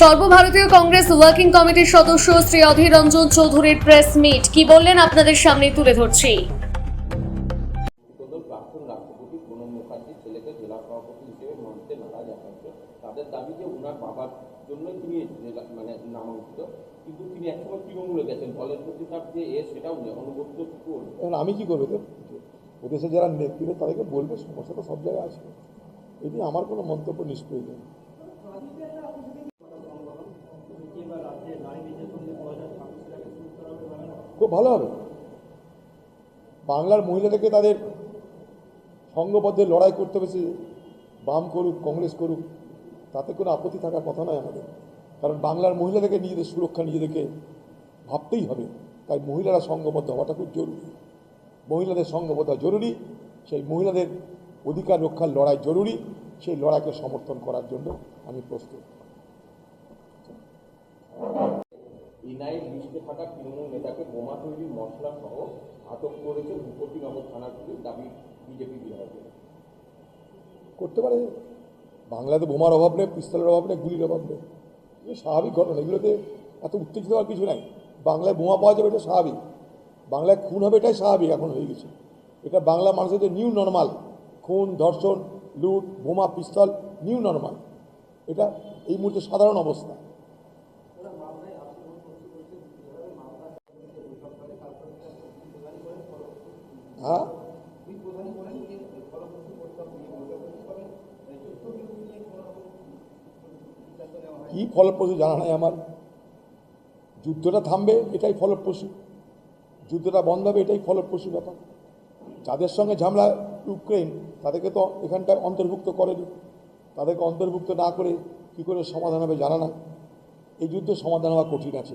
সর্বভারতীয় কংগ্রেস ওয়ার্কিং কমিটির সদস্য শ্রী অধীর রঞ্জন চৌধুরীর প্রেস মিট। কি বললেন আপনাদের সামনে তুলে ধরছি। তাদের দাবি যে ওনার বাবার জন্যই তিনি মানে নামাঙ্কিত। কিন্তু তিনি একসময় তৃণমূলে গেছেন। দলের প্রতি তার যে এ সেটাও নেই এখন আমি কি করব? তো প্রদেশে যারা নেতৃত্ব তাদেরকে বলবে সমস্যা তো সব জায়গায় আছে। এটি আমার কোনো মন্তব্য নিষ্প্রয়োজন খুব ভালো হবে। বাংলার মহিলাদেরকে তাদের সঙ্গবদ্ধে লড়াই করতে হবে বাম করুক, কংগ্রেস করুক, তাতে কোনো আপত্তি থাকার কথা নয় আমাদের। কারণ বাংলার মহিলাদেরকে নিজেদের সুরক্ষা নিজেদেরকে ভাবতেই হবে। তাই মহিলারা সঙ্গবদ্ধ হওয়াটা খুব জরুরি। মহিলাদের সঙ্গবদ্ধ জরুরি, সেই মহিলাদের অধিকার রক্ষার লড়াই জরুরি, সেই লড়াইকে সমর্থন করার জন্য আমি প্রস্তুত। এনআই লিস্টে থাকা তৃণমূল নেতাকে বোমা তৈরির মশলা সহ আটক করেছে ভূপতিনগর থানার পুলিশ, দাবি বিজেপি বিধায়কের। করতে পারে। বাংলাতে বোমার অভাব নেই, পিস্তলের অভাব নেই, গুলির অভাব নেই। স্বাভাবিক ঘটনা, এগুলোতে এত উত্তেজিত হওয়ার কিছু নাই। বাংলায় বোমা পাওয়া যাবে, এটা স্বাভাবিক। বাংলায় খুন হবে, এটাই স্বাভাবিক এখন হয়ে গেছে। এটা বাংলা মানুষের যে নিউ নর্মাল, খুন, ধর্ষণ, লুট, বোমা, পিস্তল, নিউ নর্মাল। এটা এই মুহূর্তে সাধারণ অবস্থা। হ্যাঁ? কি ফলপ্রসূ জানা নাই আমার? যুদ্ধটা থামবে, এটাই ফলপ্রসূ। যুদ্ধটা বন্ধ হবে, এটাই ফলপ্রসূ ব্যাপার। যাদের সঙ্গে ঝামেলা ইউক্রেন তাদেরকে তো এখানটায় অন্তর্ভুক্ত করেনি। তাদেরকে অন্তর্ভুক্ত না করে কি করে সমাধান হবে জানা না এই যুদ্ধ সমাধান হওয়া কঠিন আছে।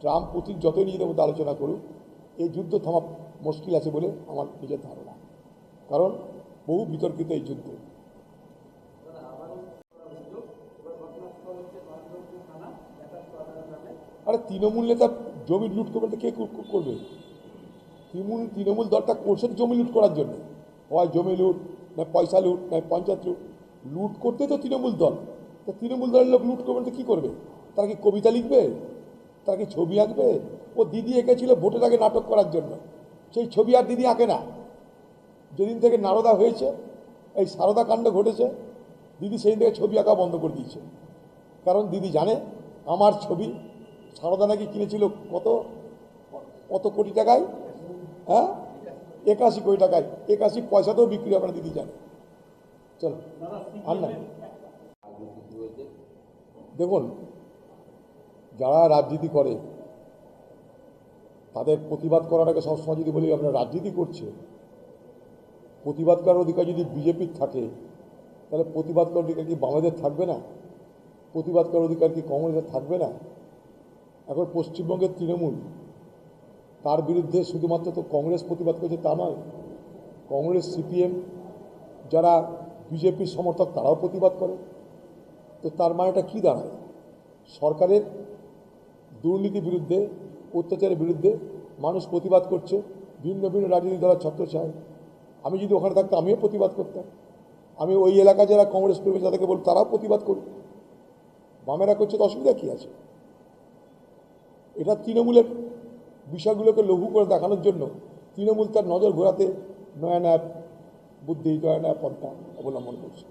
ট্রাম্প পুতিন যতই নিজেদের মধ্যে আলোচনা করুক, এই যুদ্ধ থামা মুশকিল আছে বলে আমার নিজের ধারণা। কারণ বহু বিতর্কিত এই যুদ্ধ। আরে তৃণমূল নেতা জমি লুট করবে কে করবে? তৃণমূল তৃণমূল দলটা করছে জমি লুট করার জন্য। হয় জমি লুট, না পয়সা লুট, না পঞ্চায়েত লুট। লুট করতে তো তৃণমূল দল। তো তৃণমূল দলের লোক লুট করবে তো কী করবে? তারা কি কবিতা লিখবে? তারা কি ছবি আঁকবে? ও দিদি এঁকেছিল ভোটের আগে নাটক করার জন্য। সেই ছবি আর দিদি আঁকে না। যেদিন থেকে নারদা হয়েছে, এই সারদা কাণ্ড ঘটেছে, দিদি সেই থেকে ছবি আঁকা বন্ধ করে দিয়েছে। কারণ দিদি জানে, আমার ছবি সারদা নাকি কিনেছিল কত কত কোটি টাকায়? হ্যাঁ? একাশি কোটি টাকায়। একাশি পয়সাতেও বিক্রি হবে দিদি জানে। চলো, আর না। দেখুন, যারা রাজনীতি করে তাদের প্রতিবাদ করাটাকে সবসময় যদি বলি, আপনারা রাজনীতি করছে, প্রতিবাদ করার অধিকার যদি বিজেপির থাকে, তাহলে প্রতিবাদ করার অধিকার কি বাংলাদেশ থাকবে না? প্রতিবাদ করার অধিকার কি কংগ্রেসের থাকবে না? এখন পশ্চিমবঙ্গের তৃণমূল, তার বিরুদ্ধে শুধুমাত্র তো কংগ্রেস প্রতিবাদ করছে তা নয়, কংগ্রেস, সিপিএম যারা বিজেপির সমর্থক, তারাও প্রতিবাদ করে। তো তার মানেটা কী দাঁড়ায়? সরকারের দুর্নীতির বিরুদ্ধে অত্যাচারের বিরুদ্ধে মানুষ প্রতিবাদ করছে ভিন্ন ভিন্ন রাজনৈতিক দলের ছত্রছায় আমি যদি ওখানে থাকতাম আমিও প্রতিবাদ করতাম। আমি ওই এলাকা যারা কংগ্রেস কর্মী তাদেরকে বলব তারাও প্রতিবাদ করুক। বামেরা করছে তো অসুবিধা কী আছে? এটা তৃণমূলের বিষয়গুলোকে লঘু করে দেখানোর জন্য তৃণমূল তার নজর ঘোরাতে নয়া নয়া বুদ্ধি নয়া নয়া পন্থা অবলম্বন করছে।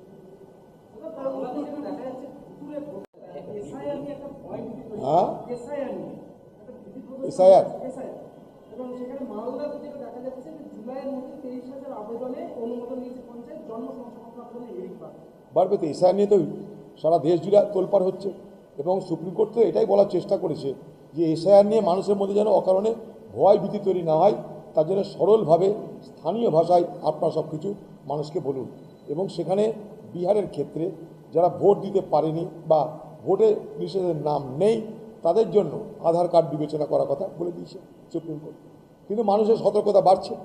হ্যাঁ? এসআইআর? বাড়বে তো এসআইআর নিয়ে তো সারা দেশ জুড়ে তোলপাড় হচ্ছে। এবং সুপ্রিম কোর্ট তো এটাই বলার চেষ্টা করেছে যে এসআইআর নিয়ে মানুষের মধ্যে যেন অকারণে ভয় ভীতি তৈরি না হয় তার জন্য সরলভাবে স্থানীয় ভাষায় আপনারা সব কিছু মানুষকে বলুন। এবং সেখানে বিহারের ক্ষেত্রে যারা ভোট দিতে পারেনি বা ভোটে লিস্টের নাম নেই তাদের জন্য আধার কার্ড বিবেচনা করার কথা বলে দিয়েছে সুপ্রিম কোর্ট। কিন্তু মানুষের সতর্কতা বাড়ছে।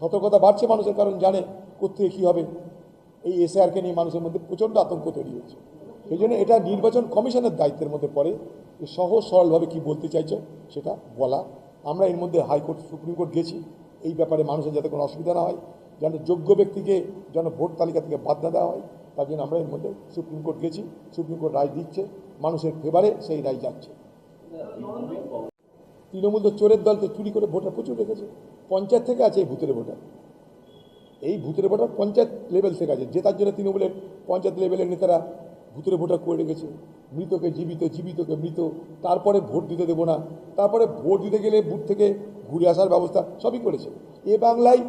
সতর্কতা বাড়ছে মানুষের, কারণ জানে কোথেকে কী হবে। এই এসআরকে নিয়ে মানুষের মধ্যে প্রচণ্ড আতঙ্ক তৈরি হয়েছে। সেই জন্য এটা নির্বাচন কমিশনের দায়িত্বের মধ্যে পড়ে যে সহজ সরলভাবে কী বলতে চাইছে সেটা বলা। আমরা এর মধ্যে হাইকোর্ট, সুপ্রিম কোর্ট গেছি। এই ব্যাপারে মানুষের যাতে কোনো অসুবিধা না হয়, যেন যোগ্য ব্যক্তিকে যেন ভোট তালিকা থেকে বাদ না দেওয়া হয়, তার জন্য আমরা এর মধ্যে সুপ্রিম কোর্ট গেছি। সুপ্রিম কোর্ট রায় দিচ্ছে। মানুষের ফেভারে সেই রায় যাচ্ছে। তৃণমূল তো চোরের দল তো চুরি করে ভোটার প্রচুর রেখেছে। পঞ্চায়েত থেকে আছে এই ভূতের ভোটার। এই ভূতের ভোটার পঞ্চায়েত লেভেল থেকে আছে। জেতার জন্য তৃণমূলের পঞ্চায়েত লেভেলের নেতারা ভূতের ভোটার করে রেখেছে। মৃতকে জীবিত, জীবিতকে মৃত, তারপরে ভোট দিতে দেবো না, তারপরে ভোট দিতে গেলে বুথ থেকে ঘুরে আসার ব্যবস্থা সবই করেছে। এ বাংলায়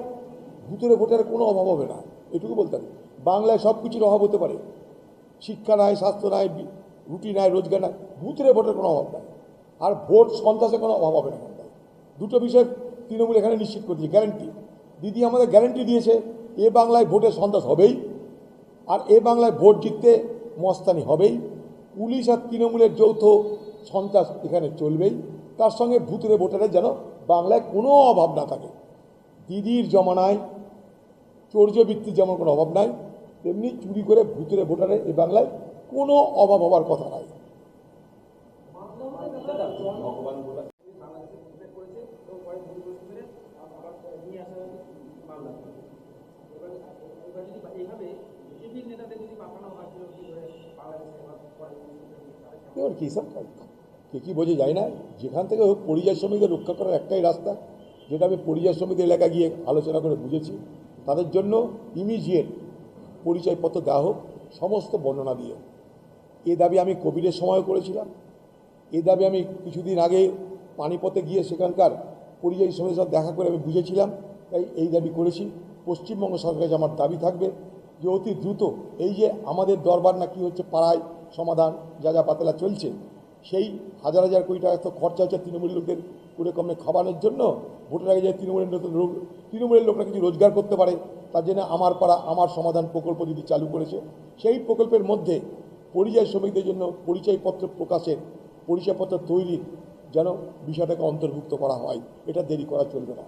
ভূতের ভোটার কোনো অভাব হবে না, এটুকু বলতে হবে বাংলায় সব কিছুর অভাব হতে পারে। শিক্ষা নাই, স্বাস্থ্য নাই রুটি নাই, রোজগার নাই, ভূতের ভোটের কোনো অভাব নাই। আর ভোট সন্ত্রাসের কোনো অভাব হবে না। দুটো বিষয় তৃণমূল এখানে নিশ্চিত করে দিয়েছে গ্যারেন্টি দিদি আমাদের গ্যারেন্টি দিয়েছে, এ বাংলায় ভোটের সন্ত্রাস হবেই, আর এ বাংলায় ভোট জিততে মস্তানি হবেই। পুলিশ আর তৃণমূলের যৌথ সন্ত্রাস এখানে চলবেই। তার সঙ্গে ভূতরে ভোটারের যেন বাংলায় কোনো অভাব না থাকে। দিদির জমানায় চৌর্যবৃত্তির যেমন কোনো অভাব নাই, তেমনি চুরি করে ভূতের ভোটারে এ বাংলায় কোনো অভাব হবার কথা নাই। এবার কি সব কে কী বোঝে যায় না? যেখান থেকে হোক পরিযায় শ্রমিকদের রক্ষা করার একটাই রাস্তা, যেটা আমি পরিযায় শ্রমিকদের এলাকা গিয়ে আলোচনা করে বুঝেছি। তাদের জন্য ইমিজিয়েট পরিচয়পত্র দেওয়া হোক, সমস্ত বর্ণনা দিয়ে। এ দাবি আমি কোভিডের সময় করেছিলাম। এ দাবি আমি কিছুদিন আগে পানিপথে গিয়ে সেখানকার পরিযায়ী শ্রমিকের সাথে দেখা করে আমি বুঝেছিলাম। তাই এই দাবি করেছি। পশ্চিমবঙ্গ সরকারের আমার দাবি থাকবে যে অতি দ্রুত এই যে আমাদের দরবার না কি হচ্ছে পাড়ায় সমাধান, যা যা পাতলা চলছে, সেই হাজার হাজার কোটি টাকা তো খরচা হচ্ছে তৃণমূল লোকদের করে কমে খাবানোর জন্য। ভোটের আগে যে তৃণমূলের লোক, তৃণমূলের লোকরা কিছু রোজগার করতে পারে, তার জন্য আমার পাড়া আমার সমাধান প্রকল্প যদি চালু করেছে, সেই প্রকল্পের মধ্যে পরিযায়ী শ্রমিকদের জন্য পরিচয়পত্র প্রকাশের পরিচয়পত্র তৈরির যেন বিষয়টাকে অন্তর্ভুক্ত করা হয়, এটা দেরি করা চলবে না।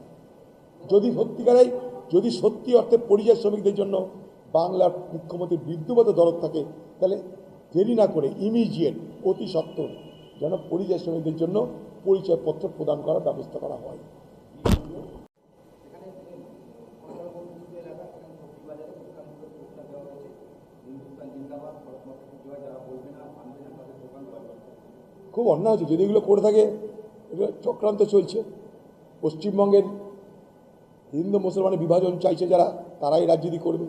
যদি সত্যিকারেই যদি সত্যি অর্থে পরিযায়ী শ্রমিকদের জন্য বাংলার মুখ্যমন্ত্রী বিদ্যুৎ দরদ থাকে, তাহলে দেরি না করে ইমিডিয়েট, অতি সত্বর যেন পরিযায়ী শ্রমিকদের জন্য পরিচয়পত্র প্রদান করার ব্যবস্থা করা হয় এখানে মহানগর কিছু এলাকা সেখানে সবজি বাজারে দোকানগুলো পোস্টার দেওয়া হয়েছে হিন্দুস্তান জিন্দাবাদ ভারতমাতা কি জয় যারা বলবে না মানবে না তাদের দোকান বন্ধ খুব অন্যায় হচ্ছে যদি এগুলো করে থাকে এগুলো চক্রান্ত চলছে। পশ্চিমবঙ্গের হিন্দু, মুসলমানের বিভাজন চাইছে যারা, তারাই রাজনীতি করবে।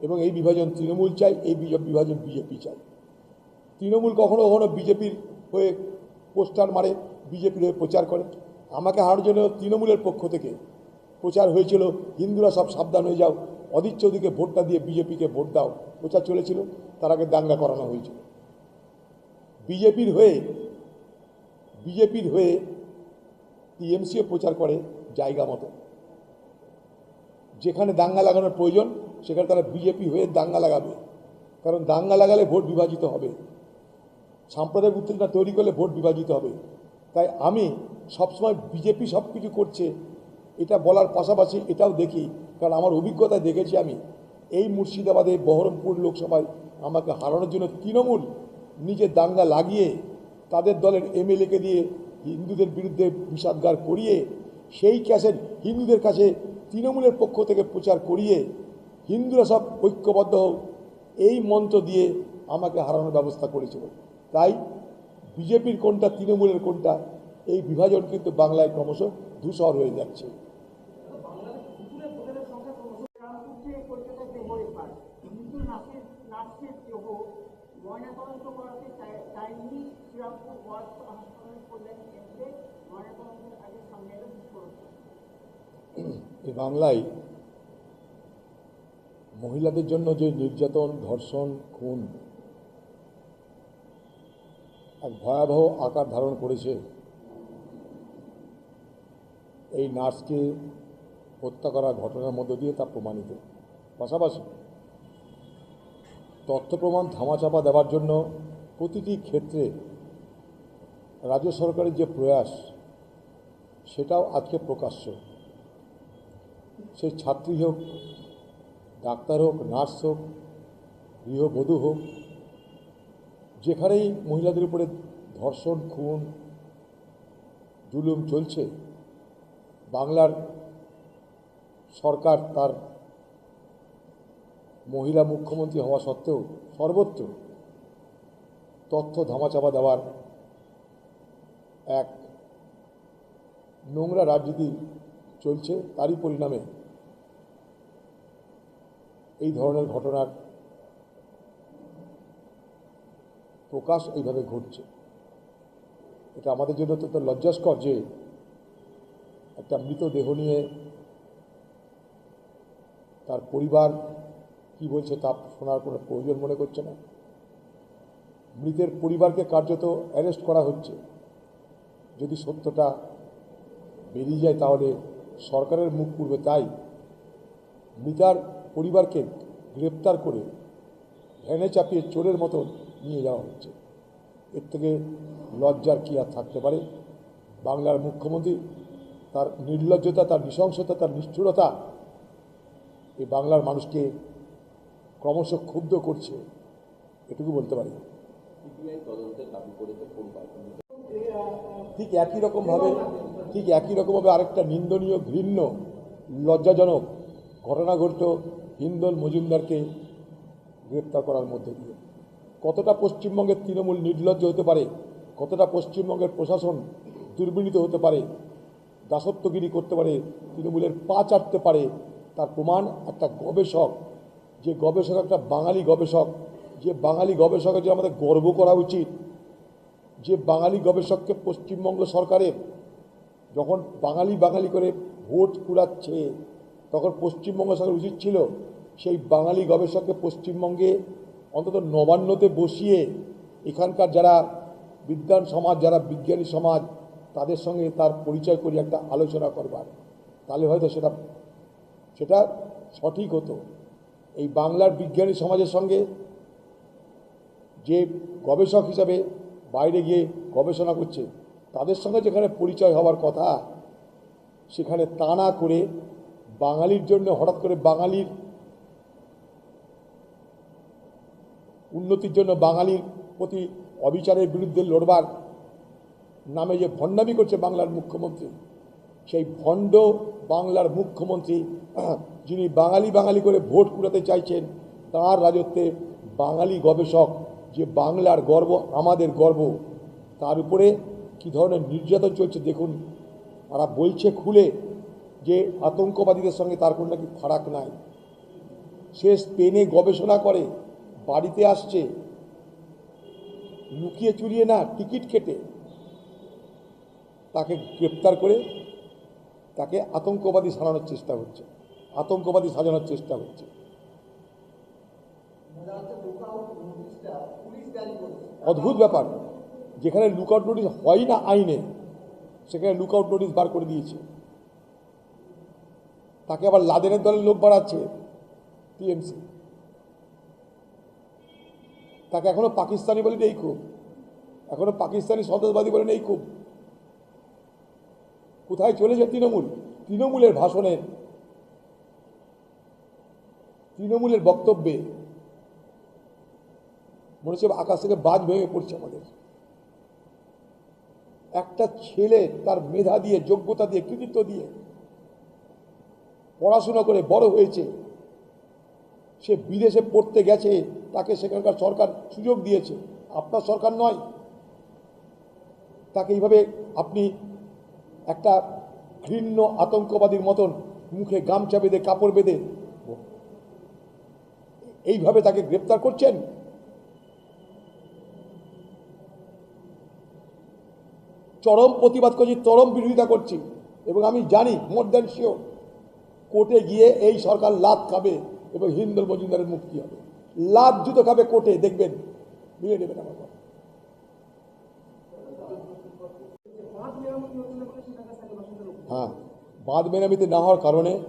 এবং এই বিভাজন তৃণমূল চাই এই বিভাজন বিজেপি চাই তৃণমূল কখনো কখনো বিজেপির হয়ে পোস্টার মারে, বিজেপির হয়ে প্রচার করে। আমাকে হারানোর জন্য তৃণমূলের পক্ষ থেকে প্রচার হয়েছিল, হিন্দুরা সব সাবধান হয়ে যাও অদিত চৌধুরীকে ভোটটা দিয়ে বিজেপিকে ভোট দাও। প্রচার চলেছিল, তার আগে দাঙ্গা করানো হয়েছিল। বিজেপির হয়ে বিজেপির হয়ে টিএমসিও প্রচার করে জায়গা মতো। যেখানে দাঙ্গা লাগানোর প্রয়োজন, সেখানে তারা বিজেপি হয়ে দাঙ্গা লাগাবে। কারণ দাঙ্গা লাগালে ভোট বিভাজিত হবে। সাম্প্রদায়িক উত্তেজনা তৈরি করলে ভোট বিভাজিত হবে। তাই আমি সবসময় বিজেপি সব কিছু করছে, এটা বলার পাশাপাশি এটাও দেখি, কারণ আমার অভিজ্ঞতায় দেখেছি আমি, এই মুর্শিদাবাদে বহরমপুর লোকসভায় আমাকে হারানোর জন্য তৃণমূল নিজের দাঙ্গা লাগিয়ে তাদের দলের এমএলএকে দিয়ে হিন্দুদের বিরুদ্ধে বিষাদগার করিয়ে, সেই ক্যাসেট হিন্দুদের কাছে তৃণমূলের পক্ষ থেকে প্রচার করিয়ে হিন্দুরা সব ঐক্যবদ্ধ হোক, এই মন্ত্র দিয়ে আমাকে হারানোর ব্যবস্থা করেছিল। তাই বিজেপির কোনটা তৃণমূলের কোনটা এই বিভাজন কিন্তু বাংলায় ক্রমশ ধূসর হয়ে যাচ্ছে। এই বাংলায় মহিলাদের জন্য যে নির্যাতন, ধর্ষণ, খুন, এক ভয়াবহ আকার ধারণ করেছে, এই নার্সকে হত্যা করার ঘটনার মধ্য দিয়ে তা প্রমাণিত। পাশাপাশি তথ্য প্রমাণ ধামাচাপা দেওয়ার জন্য প্রতিটি ক্ষেত্রে রাজ্য সরকারের যে প্রয়াস, সেটাও আজকে প্রকাশ্য। সে ছাত্রী হোক, ডাক্তার হোক, নার্স হোক, গৃহবধূ হোক, যেখানেই মহিলাদের উপরে ধর্ষণ, খুন, জুলুম চলছে, বাংলার সরকার তার মহিলা মুখ্যমন্ত্রী হওয়া সত্ত্বেও সর্বত্র তথ্য ধামাচাপা দেওয়ার এক নোংরা রাজনীতি চলছে, তারই পরিণামে এই ধরনের ঘটনার প্রকাশ এইভাবে ঘটছে। এটা আমাদের জন্য অত্যন্ত লজ্জাস্কর যে একটা মৃতদেহ নিয়ে তার পরিবার কি বলছে তা শোনার কোনো প্রয়োজন মনে করছে না। মৃতের পরিবারকে কার্যত অ্যারেস্ট করা হচ্ছে। যদি সত্যটা বেরিয়ে যায় তাহলে সরকারের মুখ পুড়বে তাই মৃতার পরিবারকে গ্রেপ্তার করে ভ্যানে চাপিয়ে চোরের মতো নিয়ে যাওয়া হচ্ছে। এর থেকে লজ্জার কী আর থাকতে পারে? বাংলার মুখ্যমন্ত্রী তার নির্লজ্জতা তার নৃশংসতা তার নিষ্ঠুরতা এই বাংলার মানুষকে ক্রমশ ক্ষুব্ধ করছে এটুকু বলতে পারি। ঠিক একই রকমভাবে ঠিক একই রকমভাবে আরেকটা নিন্দনীয় ঘৃণ্য লজ্জাজনক ঘটনা ঘটল হিন্দল মজুমদারকে গ্রেপ্তার করার মধ্যে দিয়ে। কতটা পশ্চিমবঙ্গের তৃণমূল নির্লজ্জ হতে পারে, কতটা পশ্চিমবঙ্গের প্রশাসন দুর্বিনীত হতে পারে, দাসত্বগিরি করতে পারে, তৃণমূলের পা চাটতে পারে, তার প্রমাণ একটা গবেষক, যে গবেষক একটা বাঙালি গবেষক, যে বাঙালি গবেষকের যে আমাদের গর্ব করা উচিত, যে বাঙালি গবেষককে পশ্চিমবঙ্গ সরকারের যখন বাঙালি বাঙালি করে ভোট কুড়াচ্ছে তখন পশ্চিমবঙ্গ সরকার উচিত ছিল, সেই বাঙালি গবেষককে পশ্চিমবঙ্গে অন্তত নবান্নতে বসিয়ে এখানকার যারা বিজ্ঞান সমাজ, যারা বিজ্ঞানী সমাজ, তাদের সঙ্গে তার পরিচয় করি একটা আলোচনা করবার। তাহলে হয়তো সেটা সেটা সঠিক হতো। এই বাংলার বিজ্ঞানী সমাজের সঙ্গে যে গবেষক হিসাবে বাইরে গিয়ে গবেষণা করছে, তাদের সঙ্গে যেখানে পরিচয় হওয়ার কথা, সেখানে তা না করে বাঙালির জন্য হঠাৎ করে বাঙালির উন্নতির জন্য বাঙালির প্রতি অবিচারের বিরুদ্ধে লড়বার নামে যে ভণ্ডামি করছে বাংলার মুখ্যমন্ত্রী, সেই ভণ্ড বাংলার মুখ্যমন্ত্রী, যিনি বাঙালি বাঙালি করে ভোট কুড়াতে চাইছেন, তার রাজত্বে বাঙালি গবেষক যে বাংলার গর্ব, আমাদের গর্ব, তার উপরে কী ধরনের নির্যাতন চলছে দেখুন, তারা বলছে খুলে যে আতঙ্কবাদীদের সঙ্গে তার কোনো নাকি ফারাক নাই। সে স্পেনে গবেষণা করে, বাড়িতে আসছে, লুকিয়ে চুরিয়ে না টিকিট কেটে তাকে গ্রেপ্তার করে তাকে আতঙ্কবাদী সাজানোর চেষ্টা হচ্ছে, আতঙ্কবাদী সাজানোর চেষ্টা হচ্ছে। অদ্ভুত ব্যাপার, যেখানে লুকআউট নোটিশ হয় না আইনে, সেখানে লুকআউট নোটিশ বার করে দিয়েছে। তাকে আবার লাদেনের দলের লোক বাড়াচ্ছে টিএমসি। তাকে এখনও পাকিস্তানি বলে নেই খুব। এখনও পাকিস্তানি সন্ত্রাসবাদী বলে নেই খুব। কোথায় চলেছে তৃণমূল? তৃণমূলের ভাষণে, তৃণমূলের বক্তব্যে। মনে হচ্ছে আকাশ থেকে বাজ ভেঙে পড়ছে আমাদের। একটা ছেলে তার মেধা দিয়ে, যোগ্যতা দিয়ে, কৃতিত্ব দিয়ে পড়াশোনা করে বড় হয়েছে। সে বিদেশে পড়তে গেছে, তাকে সেখানকার সরকার সুযোগ দিয়েছে। আপনার সরকার নয়। তাকে এইভাবে আপনি একটা ঘৃণ্য আতঙ্কবাদীর মতন মুখে গামছা বেঁধে, কাপড় বেঁধে এইভাবে তাকে গ্রেপ্তার করছেন? চরম প্রতিবাদ করছি, চরম বিরোধিতা করছি এবং আমি জানি মোর দ্যান শিওর কোর্টে গিয়ে এই সরকার লাভ খাবে এবং হিন্দল মজুমদারের মুক্তি হবে। লাভ জুতো খাবে কোর্টে, দেখবেন। বুঝে নেবেন আমার কথা। হ্যাঁ বাঁধ মেরামতি না হওয়ার কারণে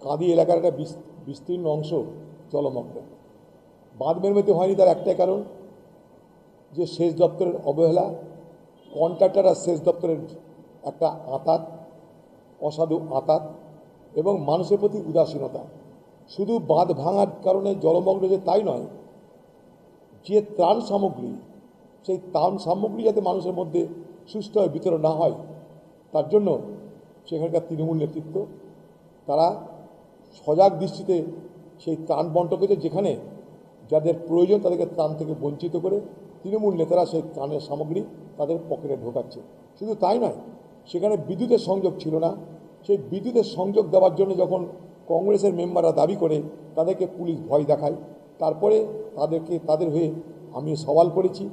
কাঁদি এলাকার একটা বিস- বিস্তীর্ণ অংশ জলমগ্ন। বাঁধ মেরামতি হয়নি তার একটাই কারণ, যে সেচ দপ্তরের অবহেলা কন্ট্রাক্টর আর সেচ দপ্তরের একটা আঁতাত, অসাধু আঁতাত এবং মানুষের প্রতি উদাসীনতা। শুধু বাঁধ ভাঙার কারণে জলমগ্ন যে তাই নয়, যে ত্রাণ সামগ্রী, সেই ত্রাণ সামগ্রী যাতে মানুষের মধ্যে সুস্থভাবে বিতরণ না হয়, তার জন্য সেখানকার তৃণমূল নেতৃত্ব, তারা সজাগ দৃষ্টিতে সেই ত্রাণ বন্টন করেছে যেখানে যাদের প্রয়োজন তাদেরকে ত্রাণ থেকে বঞ্চিত করে তৃণমূল নেতারা সেই ত্রাণের সামগ্রী তাদের পকেটে ঢোকাচ্ছে। শুধু তাই নয়, সেখানে বিদ্যুতের সংযোগ ছিল না সেই বিদ্যুতের সংযোগ দেওয়ার জন্য যখন কংগ্রেসের মেম্বাররা দাবি করে, তাদেরকে পুলিশ ভয় দেখায়। তারপরে তাদেরকে, তাদের হয়ে আমি সওয়াল করেছি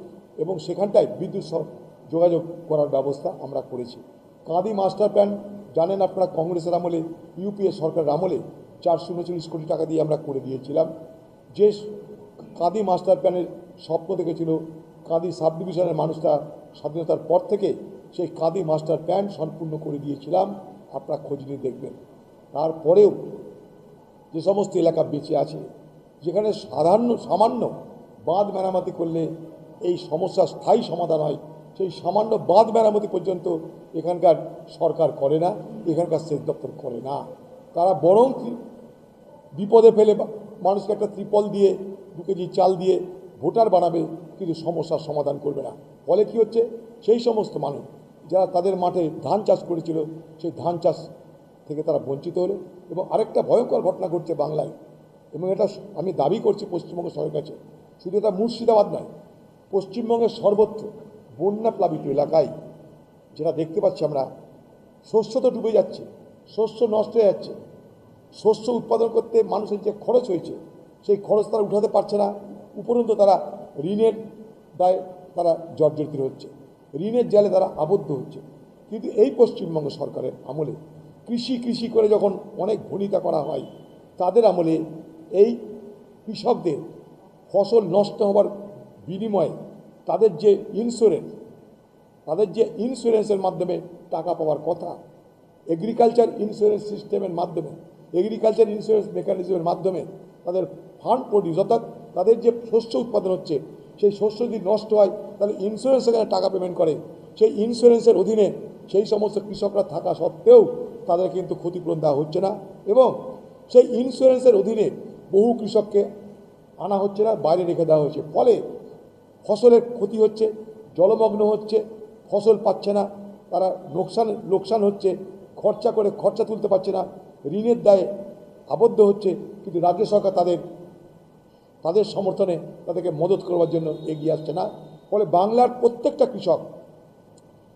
এবং সেখানটায় বিদ্যুৎ যোগাযোগ করার ব্যবস্থা আমরা করেছি। কাঁদি মাস্টার প্ল্যান, জানেন আপনারা কংগ্রেসের আমলে ইউপিএ সরকারের আমলে চারশো উনচল্লিশ কোটি টাকা দিয়ে আমরা করে দিয়েছিলাম। যে কাঁদি মাস্টার প্ল্যানের স্বপ্ন দেখেছিল, কাঁদি সাব ডিভিশনের মানুষরা স্বাধীনতার পর থেকে সেই কাঁদি মাস্টার প্ল্যান সম্পূর্ণ করে দিয়েছিলাম। আপনারা খোঁজ নিয়ে দেখবেন। তারপরেও যে সমস্ত এলাকা বেঁচে আছে, যেখানে সাধারণ, সামান্য বাঁধ মেরামতি করলে এই সমস্যার স্থায়ী সমাধান হয়, সেই সামান্য বাঁধ মেরামতি পর্যন্ত এখানকার সরকার করে না, এখানকার সেচ দপ্তর করে না। তারা বরং বিপদে ফেলে মানুষকে একটা ত্রিপল দিয়ে, দু কেজি চাল দিয়ে ভোটার বানাবে, কিন্তু সমস্যার সমাধান করবে না। ফলে কি হচ্ছে? সেই সমস্ত মানুষ যারা তাদের মাঠে ধান চাষ করেছিল, সেই ধান চাষ থেকে তারা বঞ্চিত হলো এবং আরেকটা ভয়ঙ্কর ঘটনা ঘটছে বাংলায় এবং এটা আমি দাবি করছি পশ্চিমবঙ্গ সরকারের কাছে। শুধু এটা মুর্শিদাবাদ নয়, পশ্চিমবঙ্গের সর্বত্র বন্যা প্লাবিত এলাকায় যেটা দেখতে পাচ্ছি আমরা, শস্য তো ডুবে যাচ্ছে, শস্য নষ্ট হয়ে যাচ্ছে, শস্য উৎপাদন করতে মানুষের যে খরচ হয়েছে, সেই খরচ তারা উঠাতে পারছে না। উপরন্ত তারা ঋণের দায় তারা জর্জরিত হচ্ছে। ঋণের জালে তারা আবদ্ধ হচ্ছে। কিন্তু এই পশ্চিমবঙ্গ সরকারের আমলে কৃষি কৃষি করে যখন অনেক ভনিতা করা হয়, তাদের আমলে এই কৃষকদের ফসল নষ্ট হওয়ার বিনিময়ে তাদের যে ইন্স্যুরেন্স তাদের যে ইন্স্যুরেন্সের মাধ্যমে টাকা পাওয়ার কথা এগ্রিকালচার ইন্স্যুরেন্স সিস্টেমের মাধ্যমে এগ্রিকালচার ইন্স্যুরেন্স মেকানিজমের মাধ্যমে তাদের ফান্ড প্রডিউস অর্থাৎ তাদের যে শস্য উৎপাদন হচ্ছে সেই শস্য যদি নষ্ট হয়, তাহলে ইন্স্যুরেন্স সেখানে টাকা পেমেন্ট করে। সেই ইন্স্যুরেন্সের অধীনে সেই সমস্ত কৃষকরা থাকা সত্ত্বেও তাদের কিন্তু ক্ষতিপূরণ দেওয়া হচ্ছে না এবং সেই ইন্স্যুরেন্সের অধীনে বহু কৃষককে আনা হচ্ছে না, বাইরে রেখে দেওয়া হচ্ছে। ফলে ফসলের ক্ষতি হচ্ছে, জলমগ্ন হচ্ছে, ফসল পাচ্ছে না, তারা লোকসান লোকসান হচ্ছে, খরচা করে খরচা তুলতে পারছে না, ঋণের দায়ে আবদ্ধ হচ্ছে। কিন্তু রাজ্য সরকার তাদের তাদের সমর্থনে তাদেরকে মদত করবার জন্য এগিয়ে আসছে না। ফলে বাংলার প্রত্যেকটা কৃষক,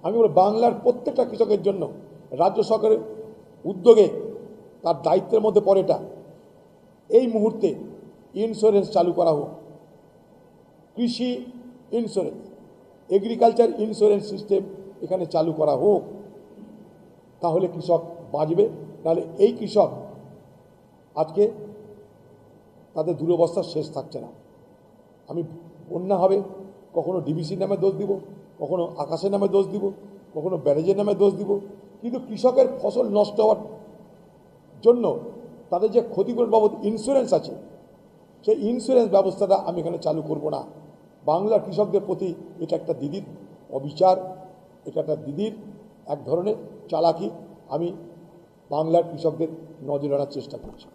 আমি বলি বাংলার প্রত্যেকটা কৃষকের জন্য রাজ্য সরকারের উদ্যোগে তার দায়িত্বের মধ্যে পড়ে এটা। এই মুহূর্তে ইন্স্যুরেন্স চালু করা হোক। কৃষি ইন্স্যুরেন্স এগ্রিকালচার ইন্স্যুরেন্স সিস্টেম এখানে চালু করা হোক, তাহলে কৃষক বাঁচবে। নাহলে এই কৃষক আজকে তাদের দুরবস্থার শেষ থাকছে না। আমি বন্যা হবে, কখনো ডিবিসির নামে দোষ দিব, কখনো আকাশের নামে দোষ দিব, কখনো ব্যারেজের নামে দোষ দিব। কিন্তু কৃষকের ফসল নষ্ট হওয়ার জন্য তাদের যে ক্ষতিপূরণ বাবদ ইন্স্যুরেন্স আছে, সেই ইন্স্যুরেন্স ব্যবস্থাটা আমি এখানে চালু করব না। বাংলার কৃষকদের প্রতি এটা একটা দিদির অবিচার, এটা একটা দিদির এক ধরনের চালাকি। আমি বাংলার কৃষকদের নজর আনার চেষ্টা করছি।